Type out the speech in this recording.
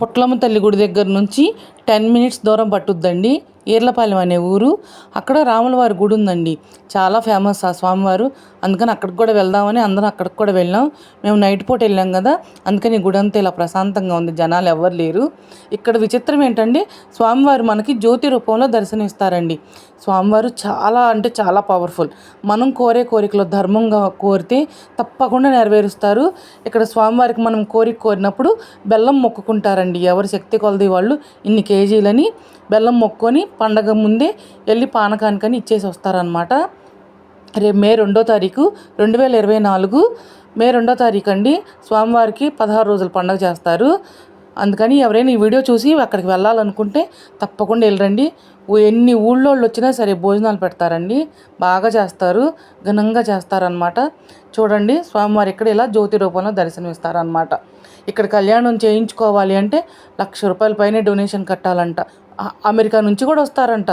పుట్లమ్మ తల్లి గుడి దగ్గర నుంచి టెన్ మినిట్స్ దూరం పట్టుద్దండి. ఈర్లపాలెం అనే ఊరు. అక్కడ రాములవారి గుడి ఉందండి. చాలా ఫేమస్ ఆ స్వామివారు. అందుకని అక్కడికి కూడా వెళ్దామని అందరం అక్కడికి కూడా వెళ్ళాం. మేము నైట్ పూట వెళ్ళాం కదా. అందుకని గుడి అంతా ఇలా ప్రశాంతంగా ఉంది. జనాలు ఎవరు లేరు. ఇక్కడ విచిత్రం ఏంటంటే స్వామివారు మనకి జ్యోతి రూపంలో దర్శనమిస్తారండి. స్వామివారు చాలా అంటే చాలా పవర్ఫుల్. మనం కోరే కోరికలు ధర్మంగా కోరితే తప్పకుండా నెరవేరుస్తారు. ఇక్కడ స్వామివారికి మనం కోరిక కోరినప్పుడు బెల్లం మొక్కుకుంటారండి. ఎవరి శక్తి కొలది వాళ్ళు ఇన్ని కేజీలని బెల్లం మొక్కుకొని పండగ ముందే వెళ్ళి పానకానికని ఇచ్చేసి వస్తారనమాట రేపు మే రెండో తారీఖు రెండు వేల ఇరవై నాలుగు. మే రెండో తారీఖు అండి స్వామివారికి పదహారు రోజుల పండగ చేస్తారు. అందుకని ఎవరైనా ఈ వీడియో చూసి అక్కడికి వెళ్ళాలనుకుంటే తప్పకుండా వెళ్ళరండి. ఎన్ని ఊళ్ళోళ్ళు వచ్చినా సరే భోజనాలు పెడతారండి. బాగా చేస్తారు. ఘనంగా చేస్తారనమాట చూడండి స్వామివారు ఇక్కడ ఇలా జ్యోతి రూపంలో దర్శనమిస్తారనమాట ఇక్కడ కళ్యాణం చేయించుకోవాలి అంటే లక్ష రూపాయల పైనే డొనేషన్ కట్టాలంట. అమెరికా నుంచి కూడా వస్తారంట.